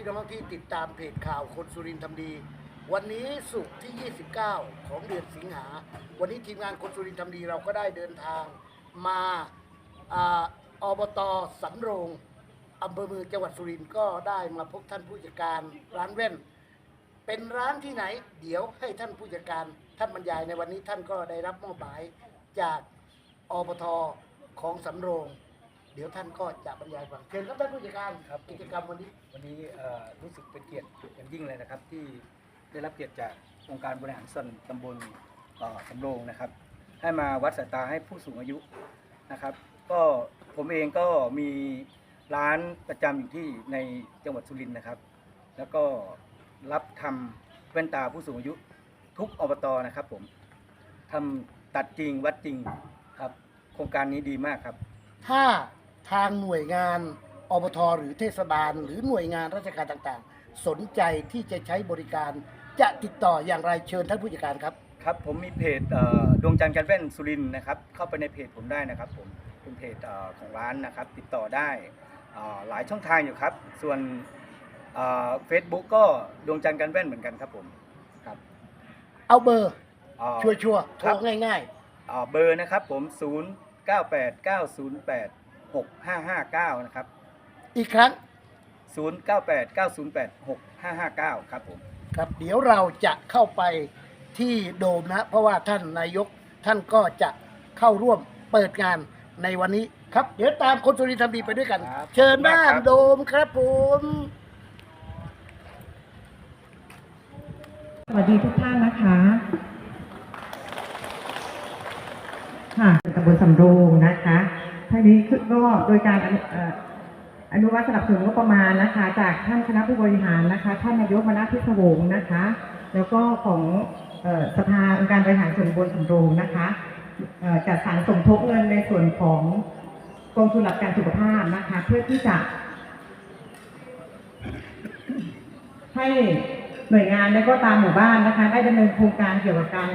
พี่น้องที่ติดตามเพจข่าวคนสุรินทร์ทำดี วันนี้สุกร์ที่ 29 ของเดือนสิงหา วันนี้ทีมงานคนสุรินทร์ทำดีเราก็ได้เดินทางมาอาอบตสำโรงอำเภอเมืองจังหวัดสุรินทร์ก็ได้มาพบท่านผู้จัดการร้านแว่น เป็นร้านที่ไหน เดี๋ยวให้ท่านผู้จัดการท่านบรรยายในวันนี้ท่านก็ได้รับมอบหมายจากอบทของสำโรง เดี๋ยวท่านก็จะบรรยายฟังเชิญครับท่านผู้จัดการครับกิจกรรมวันนี้วันนี้เอ่อรู้สึกเป็นเกียรติอย่างยิ่งเลยนะครับ ที่ได้รับเกียรติจากองค์การบริหารส่วนตำบลเอ่อสำโรงนะครับ ให้มาวัดสายตาให้ผู้สูงอายุนะครับ ก็ผมเองก็มีร้านประจำอยู่ที่ในจังหวัดสุรินทร์นะครับ แล้วก็รับทำแว่นตาผู้สูงอายุทุกอบตนะครับ ผมทำตัดจริงวัดจริงครับ โครงการนี้ดีมากครับ ถ้า ทางหน่วยงานอบทหรือเทศบาล หรือหน่วยงานราชการต่างๆ สนใจที่จะใช้บริการจะติดต่ออย่างไรเชิญท่านผู้จัดการครับ ครับผมมีเพจเอ่อดวงจันทร์การแว่นสุรินทร์นะครับเข้าไปในเพจผมได้นะครับผมเป็นเพจเอ่อของร้านนะครับติดต่อได้เอ่อหลายช่องทางอยู่ครับ ส่วนเฟซบุ๊กก็ดวงจันทร์การแว่นเหมือนกันครับผมครับเอาเบอร์เอ่อ ชัวร์ๆโทครัรบง่ายเอ่อเบอร์นะครับผม 0 9 8 9 0 8 6 5 5 9 นะครับๆอีกครั้ง 0 9 8 9 0 8 6 5 5 9 ครับผม ครับเดี๋ยวเราจะเข้าไปที่โดมนะ เพราะว่าท่านนายกท่านก็จะเข้าร่วมเปิดงานในวันนี้ครับ เดี๋ยวตามคนสุรินทร์ทำดีไปด้วยกัน ครับเชิญขอบคุณมากด้านครับ โดมครับผม สวัสดีทุกท่านนะคะ ค่ะตำบลสำโรงนะคะ ท่านี้คือก็โดยการอนุวัตสนับสนุนงบประมาณนะคะ จากท่านคณะผู้บริหารนะคะ ท่านนายกมนัสพิศวงศ์นะคะ แล้วก็ของสภาองค์การบริหารส่วนบลสำโรงนะคะจัดสรรสมทบเงินในส่วนของกองทุนหลักการสุขภาพนะคะ เพื่อที่จะ ให้หน่วยงานและก็ตามหมู่บ้านนะคะ ได้ดำเนินโครงการเกี่ยวกับการ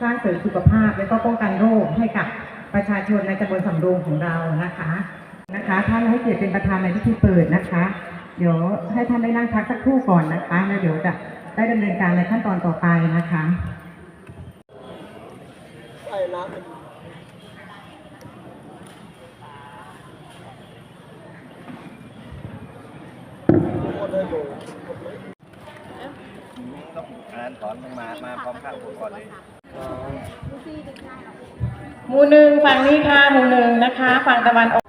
สร้างเสริมสุขภาพ และก็ป้องกันโรคให้กับ ประชาชนในตำบลสำโรงของเรานะคะนะคะท่านให้เกียรติเป็นประธานในพิธีเปิดนะคะ เดี๋ยวให้ท่านได้นั่งพักสักครู่ก่อนนะคะแล้วเดี๋ยวจะได้ดำเนินการในขั้นตอนต่อไปนะคะไอ้น้ำต้องอ่านถอนมา มาพร้อมข้าวก่อนเลย หมู่หนึ่งฝั่งนี้ค่ะหมู่หนึ่งนะคะ ฝั่งตะวันออก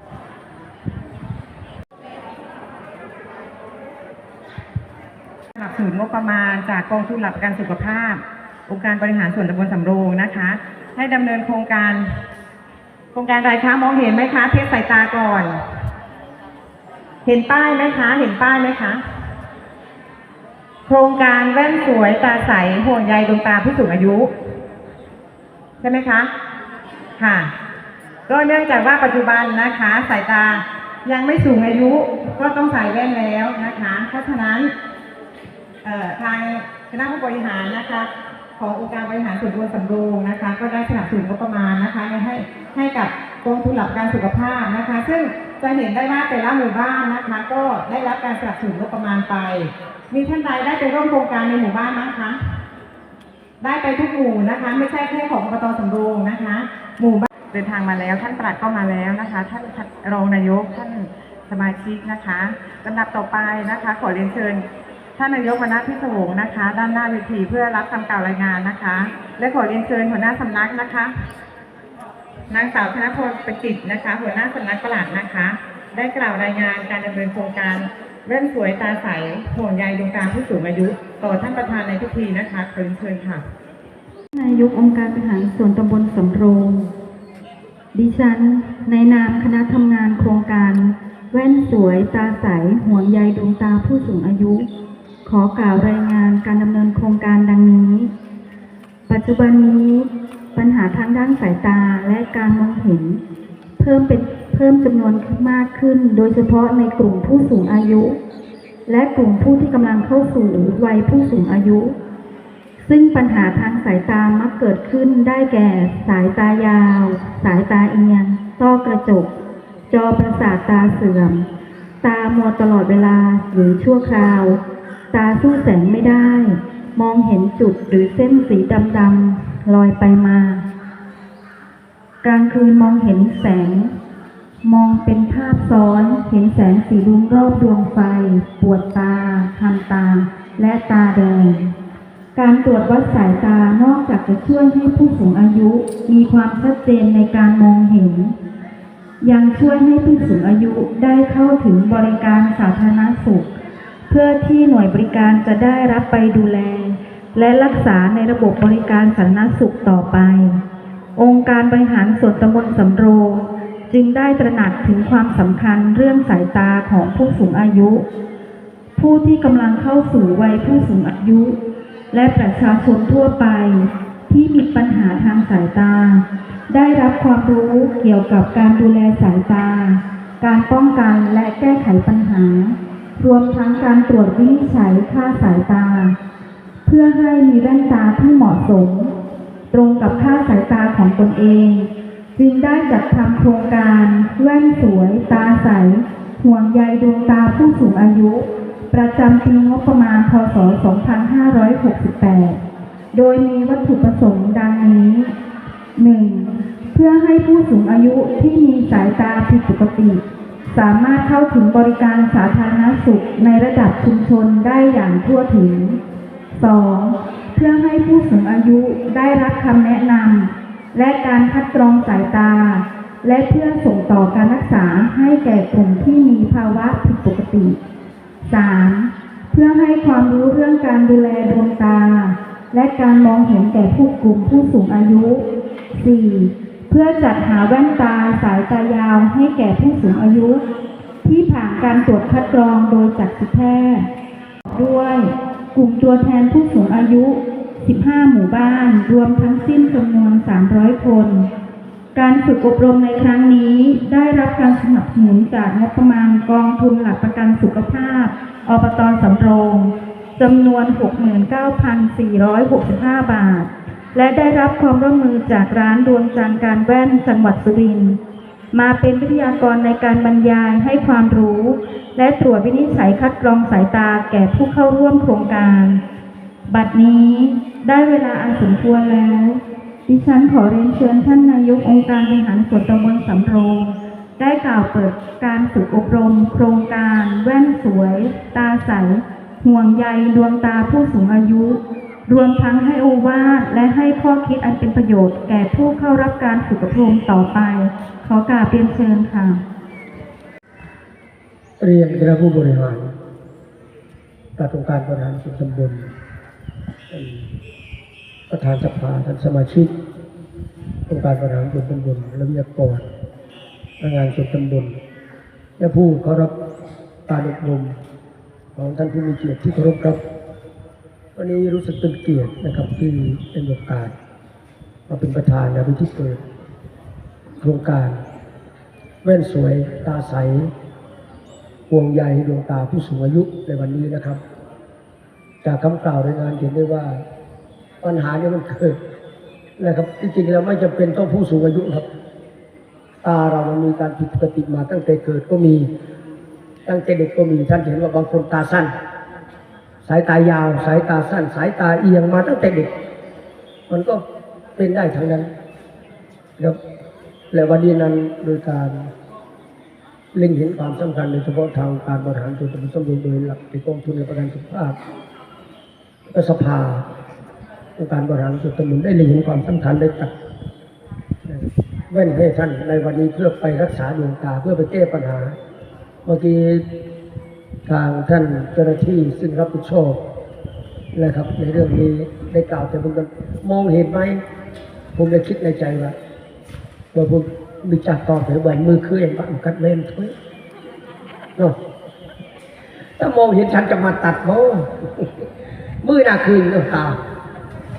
สนับสนุนงบประมาณจากกองทุนหลักประกันสุขภาพ องค์การบริหารส่วนตำบลสำโรงนะคะ ให้ดำเนินโครงการ โครงการอะไรคะมองเห็นไหมคะเทสสายตาก่อน เห็นป้ายไหมคะ เห็นป้ายไหมคะ โครงการแว่นสวยตาใสห่วงใยดวงตาผู้สูงอายุ ใช่ไหมคะ ค่ะ ก็เนื่องจากว่าปัจจุบันนะคะ สายตายังไม่สูงอายุก็ต้องใส่แว่นแล้วนะคะ เพราะฉะนั้นทางคณะผู้บริหารนะคะ ขององค์การบริหารส่วนตำบลสำโรงนะคะ ก็ได้สนับสนุนงบประมาณนะคะให้ให้กับกองทุนหลักการสุขภาพนะคะ ซึ่งจะเห็นได้ว่าแต่ละหมู่บ้านนะคะ ก็ได้รับการสนับสนุนงบประมาณไป มีท่านใดได้ไปร่วมโครงการในหมู่บ้านบ้างคะได้ไปทุกหมู่นะคะ ไม่ใช่แค่ของอบตสำโรงนะคะ หมู่บ้านเดินทางมาแล้ว ท่านปลัดก็มาแล้วนะคะ ท่านรองนายกท่านสมาชิกนะคะลำดับต่อไปนะคะ ขอเรียนเชิญ ท่านนายกวณพิศวงนะคะ ด้านหน้าเวทีเพื่อรับคำกล่าวรายงานนะคะ และขอเรียนเชิญหัวหน้าสำนักนะคะนางสาวธนพลประจิตนะคะ หัวหน้าสำนักปลัดนะคะ ได้กล่าวรายงานการดำเนินโครงการเล่นสวยตาใสห่วงใยดวงตาผู้สูงอายุ ต่อท่านประธานในพิธีนะคะขอเรียนเชิญค่ะ นายกองค์การบริหารส่วนตำบลสำโรง ดิฉัน ในนามคณะทำงานโครงการ แว่นสวยตาใสห่วงใยดวงตาผู้สูงอายุ ขอกล่าวรายงานการดำเนินโครงการดังนี้ ปัจจุบันนี้ปัญหาทางด้านสายตาและการมองเห็น เพิ่มเป็นเพิ่มจำนวนมากขึ้น โดยเฉพาะในกลุ่มผู้สูงอายุ และกลุ่มผู้ที่กำลังเข้าสู่วัยผู้สูงอายุ ซึ่งปัญหาทางสายตามักเกิดขึ้นได้แก่ สายตายาว สายตาเอียงต้อกระจก จอประสาทตาเสื่อม ตามัวตลอดเวลาหรือชั่วคราว ตาสู้แสงไม่ได้ มองเห็นจุดหรือเส้นสีดำๆลอยไปมา กลางคืนมองเห็นแสง มองเป็นภาพซ้อน เห็นแสงสีรุ้งรอบดวงไฟ ปวดตาคันตา และตาแดง การตรวจวัดสายตานอกจากจะช่วยให้ผู้สูงอายุมีความชัดเจนในการมองเห็น ยังช่วยให้ผู้สูงอายุได้เข้าถึงบริการสาธารณสุข เพื่อที่หน่วยบริการจะได้รับไปดูแล และรักษาในระบบบริการสาธารณสุขต่อไป องค์การบริหารส่วนตำบลสำโรงจึงได้ตระหนักถึงความสำคัญเรื่องสายตาของผู้สูงอายุ ผู้ที่กำลังเข้าสู่วัยผู้สูงอายุ และประชาชนทั่วไป ที่มีปัญหาทางสายตา ได้รับความรู้เกี่ยวกับการดูแลสายตา การป้องกันและแก้ไขปัญหา รวมทั้งการตรวจวินิจฉัยค่าสายตา เพื่อให้มีแว่นตาที่เหมาะสม ตรงกับค่าสายตาของตนเอง จึงได้จัดทำโครงการแว่นสวยตาใสห่วงใยดวงตาผู้สูงอายุ ประจำปีงบประมาณ พศ 2568 โดยมีวัตถุประสงค์ดังนี้ 1. เพื่อให้ผู้สูงอายุที่มีสายตาผิดปกติ สามารถเข้าถึงบริการสาธารณสุขในระดับชุมชนได้อย่างทั่วถึง 2. เพื่อให้ผู้สูงอายุได้รับคำแนะนำและการคัดกรองสายตา และเพื่อส่งต่อการรักษาให้แก่กลุ่มที่มีภาวะผิดปกติ 3. เพื่อให้ความรู้เรื่องการดูแลดวงตา และการมองเห็นแก่ผู้กลุ่มผู้สูงอายุ 4. เพื่อจัดหาแว่นตาสายตายาวให้แก่ผู้สูงอายุ ที่ผ่านการตรวจคัดกรองโดยจักษุแพทย์ด้วยกลุ่มตัวแทนผู้สูงอายุ 15 หมู่บ้าน รวมทั้งสิ้นจำนวน 300 คน การฝึกอบรมในครั้งนี้ได้รับการสนับสนุนจากงบประมาณกองทุนหลักประกันสุขภาพอบตสำโรงจำนวน 69,465 บาท และได้รับความร่วมมือจากร้านดวงจันทร์การแว่นจังหวัดสุรินทร์มาเป็นวิทยากรในการบรรยายให้ความรู้ และตรวจวินิจฉัยคัดกรองสายตาแก่ผู้เข้าร่วมโครงการ บัดนี้ได้เวลาอันสมควรแล้ว ดิฉันขอเรียนเชิญท่านนายกองค์การบริหารส่วนตำบลสำโรงได้กล่าวเปิดการฝึกอบรม โครงการแว่นสวย ตาใส ห่วงใยดวงตาผู้สูงอายุ รวมทั้งให้โอวาทและให้ข้อคิดอันเป็นประโยชน์แก่ผู้เข้ารับการฝึกอบรมต่อไป ขอกราบเรียนเชิญค่ะ เรียนคณะผู้บริหารตาองค์การบริหารส่วนตำบล ประธานสภาท่านสมาชิกองค์การบริหารส่วนตำบลและวิทยากรพนักงานส่วนตำบลและผู้เคารพการอบรมของท่านผู้มีเกียรติที่เคารพครับวันนี้รู้สึกเป็นเกียรตินะครับที่เป็นโอกาสมาเป็นประธานในพิธีเปิดโครงการแว่นสวยตาใสห่วงใยดวงตาผู้สูงอายุในวันนี้นะครับ จากคำกล่าวในงานเห็นได้ว่า ปัญหาเนี้มันเกิดนะครับจริงๆแล้วไม่จำเป็นต้องผู้สูงอายุครับ ตาเรามันมีการผิดปกติมาตั้งแต่เกิดก็มี ตั้งแต่เด็กก็มีท่านเห็นว่าบางคนตาสั้น สายตายาว สายตาสั้น สายตาเอียงมาตั้งแต่เด็ก มันก็เป็นได้ทั้งนั้นครับและวันนี้นั้นโดยการเล็งเห็นความสำคัญโดยเฉพาะทางการบริหารส่วนตำบลสมบูรณ์โดยหลักในกองทุนและประกันสุขภาพและสภา องค์การบริหารส่วนตำบลได้เห็นความสำคัญได้ตัดแว่นให้ท่านในวันนี้เพื่อไปรักษาดวงตาเพื่อไปแก้ปัญหาเมื่อกี้ทางท่านเจ้าหน้าที่ซึ่งรับผิดชอบนะครับ ในเรื่องนี้ได้กล่าวแต่ผมก็มองเห็นไหมผมได้คิดในใจว่าว่าผมมีจักตอบถือใบมือคือเองบ้ากัดเล่นถ้วยเนาะถ้ามองเห็นฉันจะมาตัดโมมือหน้าคืนเรื่งตา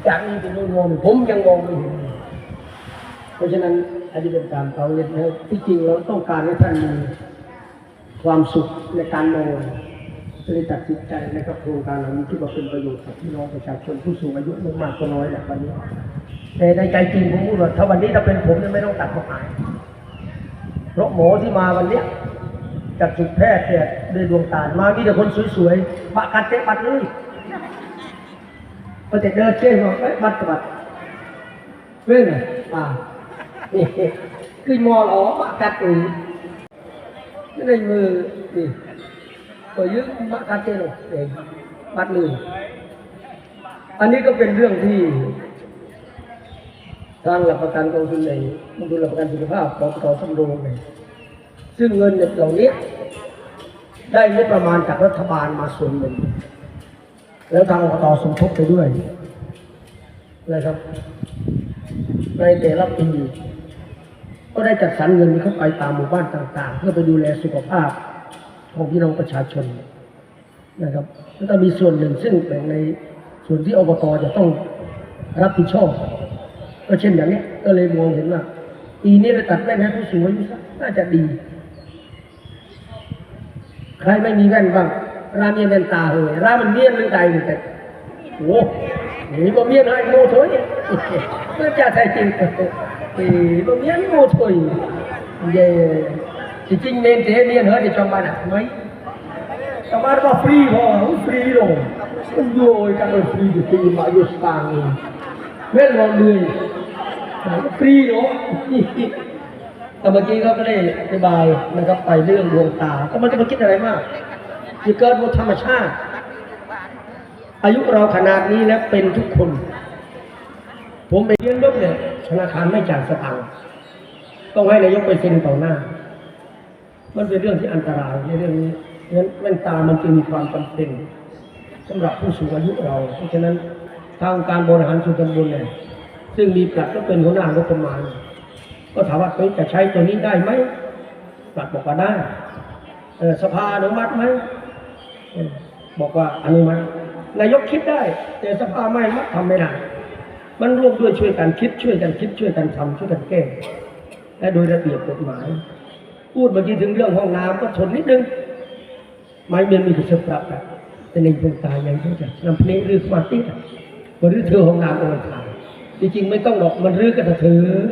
จากนี้เป็นนู่นมองผมยังมองไม่เห็น เพราะฉะนั้นอันนี้เป็นการเขาเรียนนะที่จริงเราต้องการให้ท่านมีความสุขในการมองเลยตัดสินใจนะครับโครงการเหล่านี้ที่ว่าเป็นประโยชน์กับพี่น้องประชาชนผู้สูงอายุไม่มากก็น้อยแหละวันนี้แต่ในใจจริงผมพูดว่าถ้าวันนี้ถ้าเป็นผมเนี่ยไม่ต้องตัดเขาหายเพราะหมอที่มาวันเนี้ยจากจุดแพทย์เนี่ยด้วยดวงตามามีแต่คนสวยๆบัตรกัดเจ๊บัตรเลย พอจะเดินเช่นว่าเอ้ยบัตรบัตรเรื่องไงอ่าคือมอลอบัตรกัดเองไม่ได้มือนี่ก็ยึดบัตรกัดเจ๊เองบัตรเลยอันนี้ก็เป็นเรื่องที่ทางหลักประกันกองทุนในกองทุนหลักประกันสุขภาพของกสำโรงเนี่ยซึ่งเงินเหล่านี้ ได้งบประมาณจากรัฐบาลมาส่วนหนึ่ง แล้วทางอบตสมทบไปด้วยนะครับ ในแต่ละปีก็ได้จัดสรรเงินเข้าไปตามหมู่บ้านต่างๆ เพื่อไปดูแลสุขภาพของพี่น้องประชาชนนะครับแล้วก็มีส่วนหนึ่งซึ่งแบ่งในส่วนที่อบตจะต้องรับผิดชอบ ก็เช่นอย่างนี้ก็เลยมองเห็นว่าปีนี้เราตัดแว่นให้ผู้สูงอายุน่าจะดี ใครไม่มีแว่นบ้าง รานมีแว่นตาเหยร้านมันเมียนหรือใดหรือแต่โอ้หนีบ่เมียนให้โมโถยเมื่อจะใช่จริงเออบ่เมียนโมโถยเย่จริงๆเมนเทเมียนเฮ้ย trong ban à mấy trong ban mà free พอ free ลงมันโยยกันเลย free อยู่ที่มาอยู่สตางเองเว้นวันเลยฟรีเนาะแต่เมื่อกี้เขาก็ได้อธิบายนะครับไปเรื่องดวงตาก็มันจะมาคิดอะไรมาก ที่เกิดบนธรรมชาติ อายุเราขนาดนี้แล้วเป็นทุกคน ผมไปเรียนรถเนี่ยธนาคารไม่จ่ายสตังค์ต้องให้นายกไปเซ็นต่อหน้า มันเป็นเรื่องที่อันตรายในเรื่องนี้เพราะนั้นแว่นตามันจึงมีความจำเป็นสำหรับผู้สูงอายุเรา เพราะฉะนั้นทางการบริหารส่วนตำบลเนี่ยซึ่งมีปลัดก็เป็นหัวหน้างบประมาณ ก็ถามว่าจะใช้ตัวนี้ได้ไหมปลัดบอกว่าได้สภาอนุมัติไหม บอกว่าอนุมัตินายกคิดได้ แต่สภาไม่มัติทำไม่ได้มันร่วมด้วยช่วยกันคิดช่วยกันคิดช่วยกันทำช่วยกันแก้และโดยระเบียบกฎหมาย พูดเมื่อกี้ถึงเรื่องห้องน้ำก็ทนนิดนึงไม่เมียนมีกระเสปรับอะแต่ในดวงตายังเขาจะนำเพลงหรือสมาธิอะมันรื้อเธอห้องน้ำโอนทางจริงๆไม่ต้องหรอกมันรื้อกันเถอะ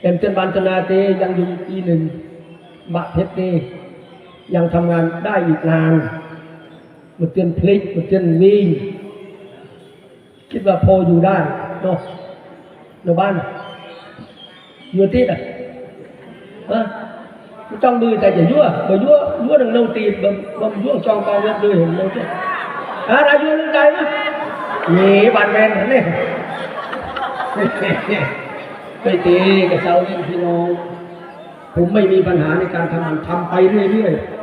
เต็มเต็มบันตนาเตยังอยู่ปีหนึ่งบะเพชรเต ยังทำงานได้อีกนานมาเตือนพลิกมาเตือนวิ่งคิดว่าพออยู่ได้เนาะในบ้านอยู่ที่ไหนฮะต้องมือแต่อย่ายั่วบ่ยั่วยั่วดังเน่าตีบ่บ่ยั่วจองกองเว็บเลยเห็นเลยจ้ะอะไรยั่วเรื่องใดนะนี่บันแมนนี่ไปตีกับเจ้าเล่นพี่น้องผมไม่มีปัญหาในการทำงานทำไปเรื่อยๆ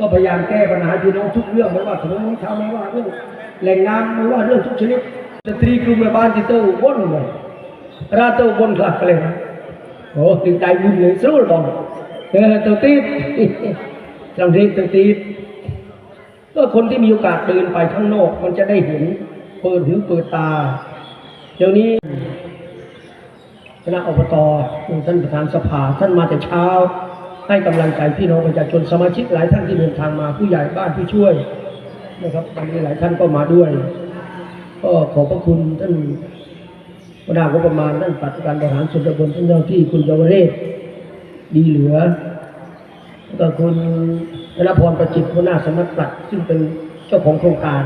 ก็พยายามแก้ปัญหาพี่น้องทุกเรื่องไม่ว่าถนนหนทาไม่ว่าเรื่องแหล่งน้ำไม่ว่าเรื่องทุกชนิดสตรีกลุ่มแม่บ้านที่เต้าวนเลยราเต้าวนคลักเลยนะโอ้ถึงใจบุญเลยสู้หรอกเออต้าตีดจังทีต้าตีดก็คนที่มีโอกาสเดินไปข้างนอกมันจะได้เห็นเปิดหูเปิดตาเดี๋ยวนี้คณะอบตท่านประธานสภาท่านมาแต่เช้า ให้กำลังใจพี่น้องประชาชนสมาชิกหลายท่านที่เดินทางมาผู้ใหญ่บ้านผู้ช่วยนะครับวันนี้หลายท่านก็มาด้วย ก็ขอบพระคุณท่านประธานงบประมาณท่านปฏิการบริหารส่วนตำบลท่านเจ้าที่คุณเยาวเรศดีเหลือแล้วก็คุณธนพรประจิตหัวหน้าสำนักปลัดซึ่งเป็นเจ้าของโครงการ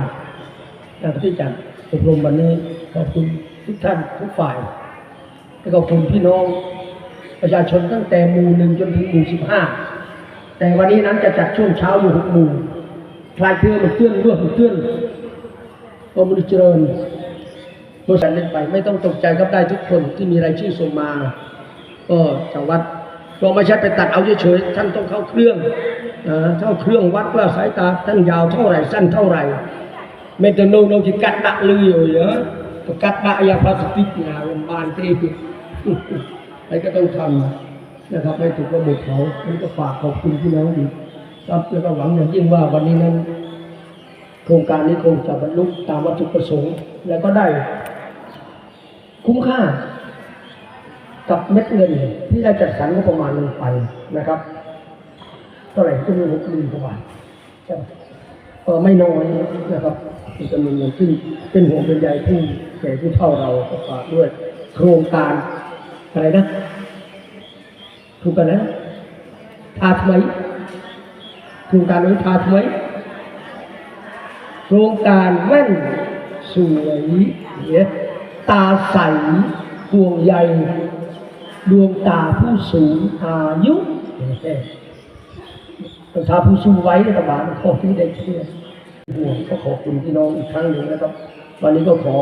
นะครับที่จัดอบรมวันนี้ขอบคุณทุกท่านทุกฝ่ายแล้วก็คุณพี่น้อง ประชาชนตั้งแต่หมู่หนึ่งจนถึงหมู่สิบห้าแต่วันนี้นั้นจะจัดช่วงเช้าอยู่หกหมู่คลายเครือมันเตื้อนร่วมมันเตื้อนก็มันเจริญบริษัทเล่นไปไม่ต้องตกใจครับได้ทุกคนที่มีรายชื่อส่งมา ก็จังวัดเราไม่ใช่ไปตัดเอาเฉยๆท่านต้องเข้าเครื่องนะเข้าเครื่องวัดว่าสายตาท่านยาวเท่าไหร่สั้นเท่าไหร่ไม่แต่โนโนจะกัดดะเลยอยู่เยอะก็กัดดะอย่าพลาสติกนะโรงพยาบาลที่ อะไรก็ต้องทำนะครับไม่ถูกระบบเขานี่ก็ฝากขอบคุณพี่น้องอีกครับแล้วก็หวังอย่างยิ่งว่าวันนี้นั้น โครงการนี้คงจะบรรลุตามวัตถุประสงค์ แล้วก็ได้คุ้มค่ากับเม็ดเงินที่ได้จัดสรรงบประมาณลงไปนะครับเท่าไหร่ก็มีหกหมื่นกว่าบาทใช่ไมก็ไม่น้อยนะครับเป็นจำนวนเงินซึ่งเป็นห่วงเป็นใยผู้แก่ผู้เฒ่าเราฝากด้วย โครงการ อะไรนะ ถูกกันนะทาทำไมโครงการวิชาใช่ไมโครงการแว่นสวยเนี่ยตาใสห่วงใยดวงตาผู้สูงอายุดวงตาผู้สูงไว้ในประบาลขอที่ได้เชื่อห่วงก็ขอบคุณพี่น้องอีกครั้งหนึ่งนะครับ วันนี้ก็ขอ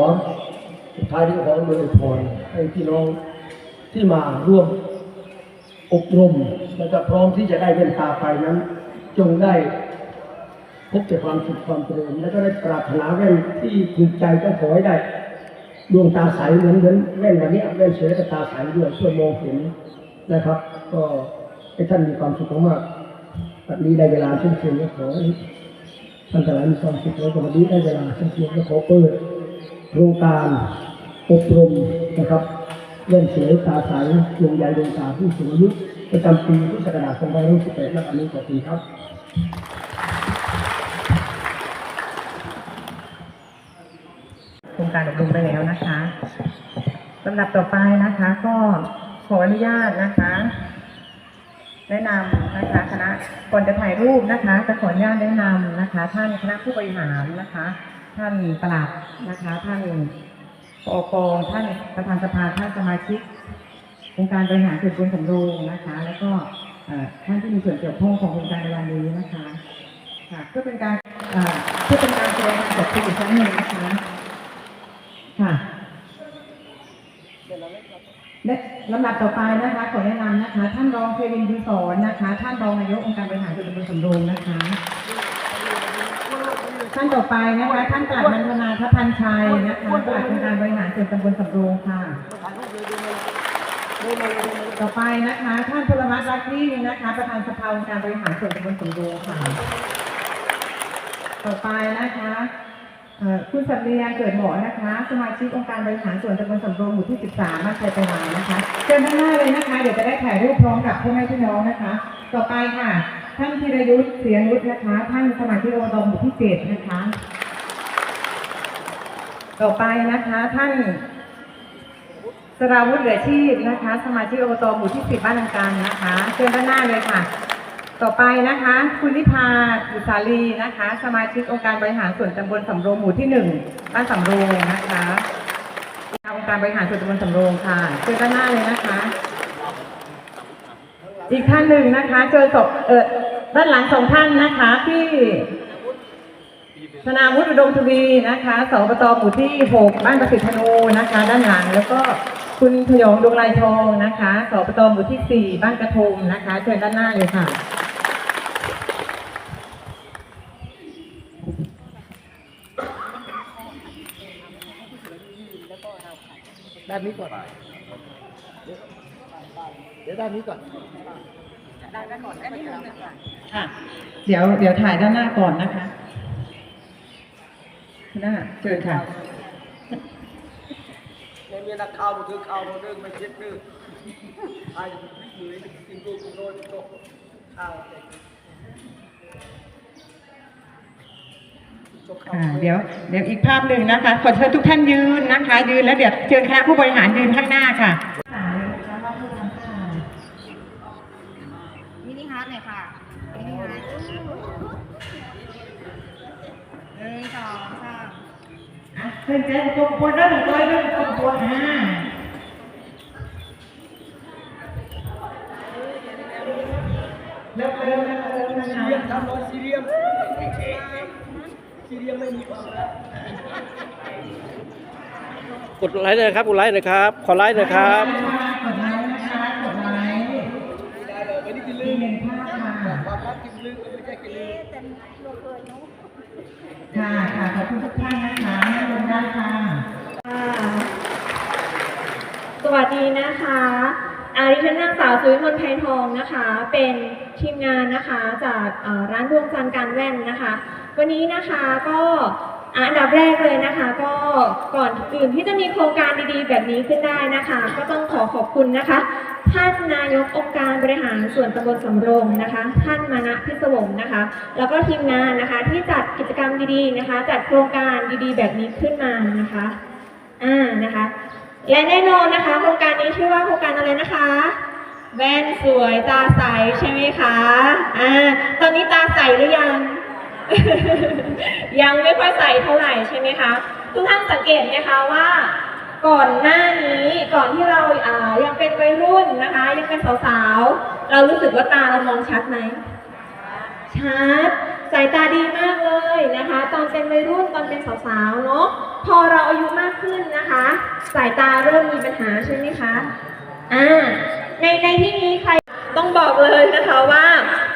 สุดท้ายที่ขออวยพรให้พี่น้อง ที่มาร่วมอบรมแล้วก็พร้อมที่จะได้เดินตาไปนั้น จงได้พบแต่ความสุขความเจริญแล้วก็ได้ปรารถนาแว่นที่ถูกใจก็ขอให้ได้ดวงตาใสเหมือนเหมือนแว่นวันนี้แว่นสวยและก็ตาใสด้วยช่วยมองเห็นนะครับ ก็ให้ท่านมีความสุขมากๆวันนี้ได้เวลาเช่นเชียงก็ขอท่านทั้งหลายมีความสุขแล้ววันนี้ได้เวลาเช่นเชียงก็ขอเปิดโครงการอบรมนะครับ เล่นเสือตาใสดวงใยดวงตาผู้สูงอายุประจำปีพุทธศักราช2568และอันนี้ขอบคุณครับโครงการอบรมไปแล้วนะคะลำดับต่อไปนะคะก็ขออนุญาตนะคะแนะนำนะคะคณะก่อนจะถ่ายรูปนะคะจะขออนุญาตแนะนำนะคะ ท่านคณะผู้บริหารนะคะ ท่านปลัดนะคะ ท่าน ปอกองท่านประธานสภาท่านสมาชิกองค์การบริหารส่วนบุญสำโรงนะคะ แล้วก็ท่านที่มีส่วนเกี่ยวข้องของโครงการในวันนี้นะคะค่ะเพื่อเป็นการเอ่อเพื่อเป็นการแสดงความขอบคุณอีกครั้งหนึ่งนะคะค่ะและลำดับต่อไปนะคะขอแนะนำนะคะ ท่านรองเทวินบุญสอนนะคะ ท่านรองนายกองค์การบริหารส่วนตำบลสำโรงนะคะ ท่านต่อไปนะคะท่านปลัดมันธนาทัพันชัยนะคะปลัดองค์การบริหารส่วนตำบลสำโรงค่ะ ต่อไปนะคะ ท่านพลวัตรักยิ่นะคะ ประธานสภาองค์การบริหารส่วนตำบลสำโรงค่ะ ต่อไปนะคะคุณสัตย์เรียงเกิดหมอนะคะ สมาชิกองค์การบริหารส่วนตำบลสำโรงหมู่ที่ 13 มาชัยไปวานนะคะเชิญด้านหน้าเลยนะคะ เดี๋ยวจะได้ถ่ายรูปพร้อมกับพ่อแม่พี่น้องนะคะ ต่อไปค่ะ ท่านธีรยุทธ์เสียงรุทธนะคะ ท่านสมาชิกอบตหมู่ที่7นะคะ ต่อไปนะคะท่านสราวุฒิเหลือชีพนะคะ สมาชิกอบตหมู่ที่10บ้านลังการนะคะเชิญด้านหน้าเลยค่ะ ต่อไปนะคะ คุณนิพาอุสาลีนะคะ สมาชิกองค์การบริหารส่วนตำบลสำโรงหมู่ที่หนึ่งบ้านสำโรงนะคะองค์การบริหารส่วนตำบลสำโรงค่ะเจอด้านหน้าเลยนะคะ อีกท่านหนึ่งนะคะเจอศพเออด้านหลังสองท่านนะคะที่ธนาวุฒิอุดมทวีนะคะสอบตหมู่ที่หกบ้านประสิทธิธนูนะคะ ด้านหลังแล้วก็คุณพยองดวงลายทองนะคะสอบตหมู่ที่สี่บ้านกระทมนะคะเชิญด้านหน้าเลยค่ะด้านนี้ก่อน เดี๋ยวด้านนี้ก่อนค่ะเดี๋ยวเดี๋ยวถ่ายด้านหน้าก่อนนะคะหน้าเชิญค่ะในเมียนักข่าวมาถือข่าวมาเรื่องไม่คิดนึกไอ้มือกินกูกูโดนโตข่าวจบข่าวอ่าเดี๋ยวเดี๋ยวอีกภาพหนึ่งนะคะ ขอเชิญทุกท่านยืนนะคะ ยืนแล้วเดี๋ยวเชิญคณะผู้บริหารยืนข้างหน้าค่ะ มินิฮาร์ดหน่อย ค่ะนิฮาร์ดหนึ่งสองสามอะเชิญเจ้าตัวควรเริ่มตัวเริ่มตัวควรอ่าเริ่มเริ่มเริ่มเริ่มนะคะเรียมทำรอยซีเรียมซีเรียมไม่มีความรักกดไลค์หน่อยครับกดไลค์หน่อยครับ ขอไลค์หน่อยครับ กดไลค์นะคะกดไลค์ ได้เลยไม่ได้กิน อี ลื ก ม หนึ่งภาพค่ะ ความรักกินลืมก็ไม่ใช่กินลืม ค่ะค่ะขอบคุณทุกท่านนะคะนั่งลงได้ค่ะ สวัสดีนะคะอาดิฉั นางสาวสุวิมลไพทองนะคะ เป็นทีมงานนะคะจากร้านดวงจันทร์การแว่นนะคะ วันนี้นะคะก็อันดับแรกเลยนะคะ ก็ก่อนอื่นที่จะมีโครงการดีๆ แบบนี้ขึ้นได้นะคะ ก็ต้องขอขอบคุณนะคะ ท่านนายกองค์การบริหารส่วนตำบลสำโรงนะคะ ท่านมานะพิศวงนะคะ แล้วก็ทีมงานนะคะที่จัดกิจกรรมดีๆนะคะ จัดโครงการดีๆ แบบนี้ขึ้นมานะคะอ่านะคะ และแน่นอนนะคะ โครงการนี้ชื่อว่าโครงการอะไรนะคะ แว่นสวยตาใสใช่ไหมคะอ่าตอนนี้ตาใสหรือยัง ยังไม่ค่อยใสเท่าไหร่ใช่ไหมคะ ทุกท่านสังเกตไหมคะว่า ก่อนหน้านี้ก่อนที่เราอ่ายังเป็นวัยรุ่นนะคะ ยังเป็นสาวๆเรารู้สึกว่าตาเรามองชัดไหม ชัดสายตาดีมากเลยนะคะ ตอนเป็นวัยรุ่นตอนเป็นสาวๆเนาะพอเราอายุมากขึ้นนะคะ สายตาเริ่มมีปัญหาใช่ไหมคะอ่าในในที่นี้ใครต้องบอกเลยนะคะว่า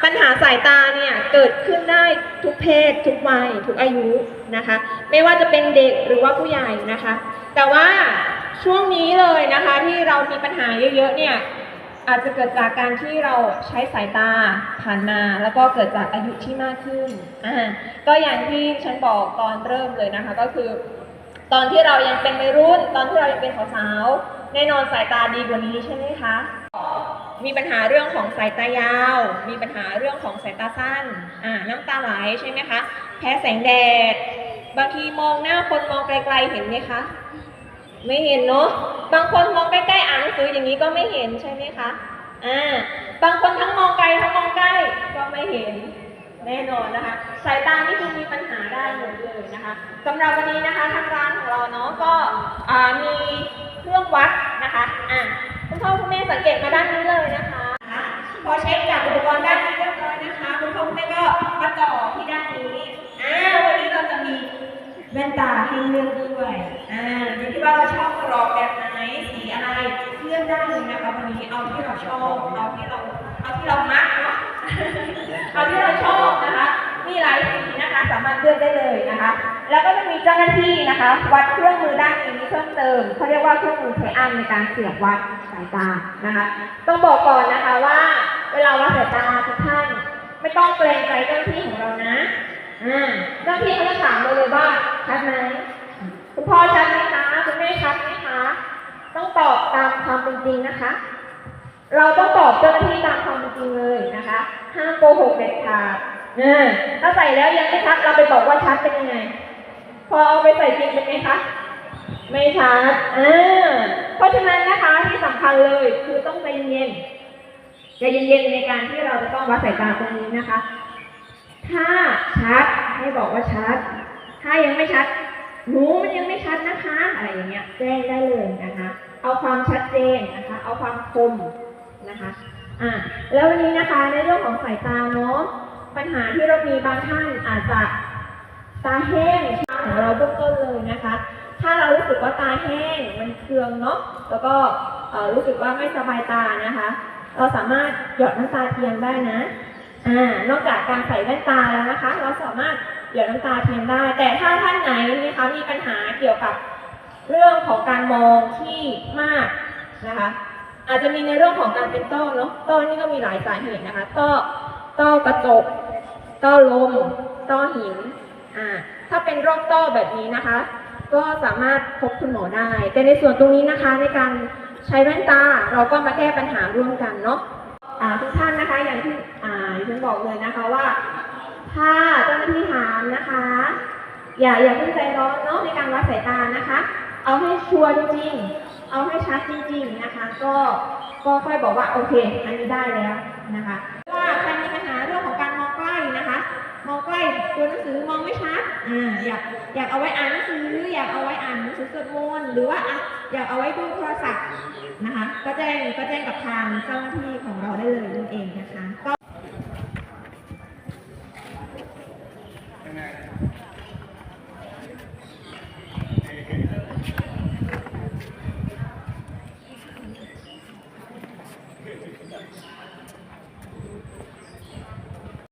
ปัญหาสายตาเนี่ยเกิดขึ้นได้ทุกเพศ ทุกวัยทุกอายุนะคะ ไม่ว่าจะเป็นเด็กหรือว่าผู้ใหญ่นะคะ แต่ว่าช่วงนี้เลยนะคะที่เรามีปัญหาเยอะๆเนี่ย อาจจะเกิดจากการที่เราใช้สายตาผ่านมา แล้วก็เกิดจากอายุที่มากขึ้นอ่าก็อย่างที่ฉันบอกตอนเริ่มเลยนะคะก็คือ ตอนที่เรายังเป็นวัยรุ่น ตอนที่เรายังเป็นสาวๆแน่นอนสายตาดีกว่านี้ใช่ไหมคะมีปัญหาเรื่องของสายตายาว มีปัญหาเรื่องของสายตาสั้นอ่าน้ำตาไหลใช่ไหมคะ แพ้แสงแดด บางทีมองหน้าคนมองไกลๆเห็นไหมคะ ไม่เห็นเนาะ บางคนมองใกล้ๆอ่านหนังสืออย่างนี้ก็ไม่เห็นใช่ไหมคะ อ่า บางคนทั้งมองไกลทั้งมองใกล้ก็ไม่เห็นแน่นอนนะคะ สายตานี่คือมีปัญหาได้หมดเลยนะคะสำหรับวันนี้นะคะทางร้านของเราเนาะก็มีเครื่องวัดนะคะอ่าคุณพ่อคุณแม่สังเกตมาด้านนี้เลยนะคะ พอเช็คจากอุปกรณ์ด้านนี้เรียบร้อยนะคะ คุณพ่อคุณแม่ก็มาต่อที่ด้านนี้อ่าวันนี้เราจะมี แว่นตาให้เลือกด้วยอ่าอยู่ที่ว่าเราชอบกรอบแบบไหนสีอะไรเลือกได้เลยนะคะวันนี้เอาที่เราชอบเอาที่เราเอาที่เรามักเนาะเอาที่เราชอบนะคะ มีหลายสีนะคะสามารถเลือกได้เลยนะคะ แล้วก็จะมีเจ้าหน้าที่นะคะ วัดเครื่องมือด้านนี้เพิ่มเติมเขาเรียกว่าเครื่องมือไทอัมในการเสียบวัดสายตานะคะ ต้องบอกก่อนนะคะว่า เวลาวัดสายตาทุกท่านไม่ต้องเกรงใจเจ้าหน้าที่ของเรานะ อ่าเจ้าหน้าที่เขาจะถามเราเลยว่าชัดไหมคุณพ่อชัดไหมคะคุณแม่ชัดไหมคะต้องตอบตามความเป็นจริงนะคะ เราต้องตอบเจ้าหน้าที่ตามความเป็นจริงเลยนะคะห้ามโกหกเด็ดขาดอ่าถ้าใส่แล้วยังไม่ชัดเราไปบอกว่าชัดเป็นยังไง พอเอาไปใส่จริงเป็นไงคะไม่ชัดอ่าเพราะฉะนั้นนะคะที่สำคัญเลยคือต้องใจเย็นใจเย็นๆในการที่เราจะต้องวัดสายตาตรงนี้นะคะ ถ้าชัดให้บอกว่าชัด ถ้ายังไม่ชัดหนูมันยังไม่ชัดนะคะ อะไรอย่างเงี้ย แจ้งได้เลยนะคะ เอาความชัดเจนนะคะ เอาความคมนะคะอ่าแล้ววันนี้นะคะในเรื่องของสายตาเนาะปัญหาที่เรามีบางท่านอาจจะตาแห้งของเราเบื้องต้นเลยนะคะ ถ้าเรารู้สึกว่าตาแห้งมันเคืองเนาะแล้วก็รู้สึกว่าไม่สบายตานะคะ เราสามารถหยอดน้ำตาเทียมได้นะ อ่านอกจากการใส่แว่นตาแล้วนะคะ เราสามารถเหยอดน้ำตาเทียมได้ แต่ถ้าท่านไหนนะคะมีปัญหาเกี่ยวกับเรื่องของการมองที่มากนะคะ อาจจะมีในเรื่องของการเป็นต้อเนาะต้อนี่ก็มีหลายสาเหตุนะคะต้อต้อกระจกต้อลมต้อหินอ่าถ้าเป็นโรคต้อแบบนี้นะคะ ก็สามารถพบคุณหมอได้ แต่ในส่วนตรงนี้นะคะในการใช้แว่นตาเราก็มาแก้ปัญหาร่วมกันเนาะ ทุกท่านนะคะอย่างที่ฉันบอกเลยนะคะว่า ถ้าเจ้าหน้าที่ถามนะคะ อย่าอย่าเพิ่งใจร้อนเนาะในการวัดสายตานะคะ เอาให้ชัวร์จริงๆเอาให้ชัดจริงๆนะคะ ก็ก็ค่อยบอกว่าโอเคอันนี้ได้แล้วนะคะว่าใครมีปัญหา มองใกล้ตัวหนังสือมองไม่ชัดอ่าอยากอยากเอาไว้อ่านหนังสือ อยากเอาไว้อ่านหนังสือสวดมนต์หรือว่าอะอยากเอาไว้ดูโทรศัพท์นะคะ ก็แจ้งก็แจ้งกับทางเจ้าหน้าที่ของเราได้เลยนั่นเองนะคะ